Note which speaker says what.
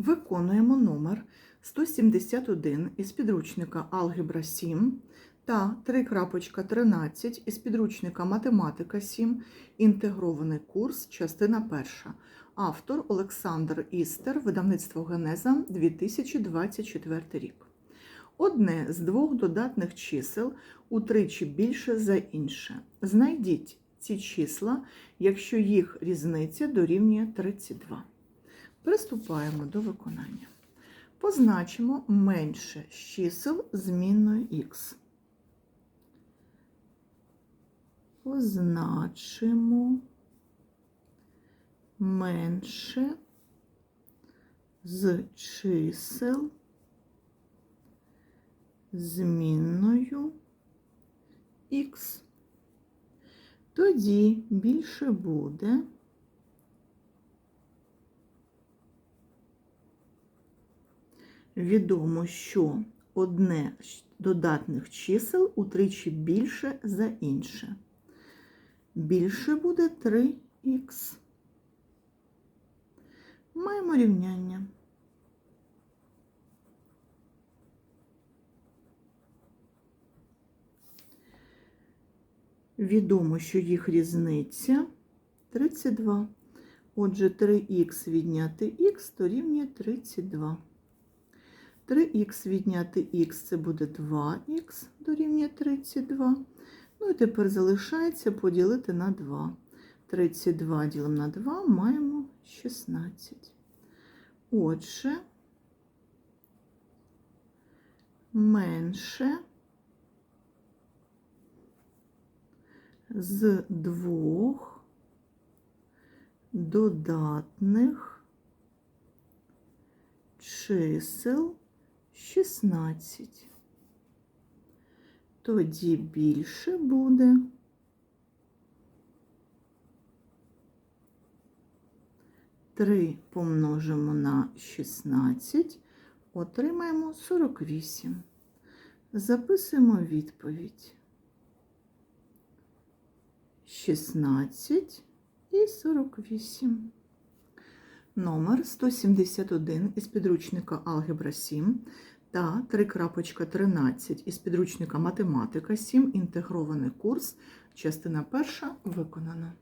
Speaker 1: Виконуємо номер 171 із підручника Алгебра 7 та 3.13 із підручника Математика 7. Інтегрований курс, частина 1. Автор Олександр Істер, видавництво Генеза 2024 рік. Одне з двох додатних чисел утричі більше за інше. Знайдіть ці числа, якщо їх різниця дорівнює 32. Приступаємо до виконання. Позначимо менше чисел змінною х. Позначимо менше з чисел змінною х. Тоді більше буде відомо, що одне з додатних чисел утричі більше за інше. Більше буде 3х. Маємо рівняння. Відомо, що їх різниця 32. Отже, 3х відняти х дорівнює 32. 3х відняти х це буде 2х дорівнює 32. Ну і тепер залишається поділити на 2. 32 ділимо на 2 маємо 16. Отже, менше з двох додатних чисел 16. Тоді більше буде три помножимо на 16, отримаємо 48. Записуємо відповідь. 16 і 48. Номер 171 із підручника Алгебра 7 та 3.13 із підручника Математика 7. Інтегрований курс. Частина перша виконана.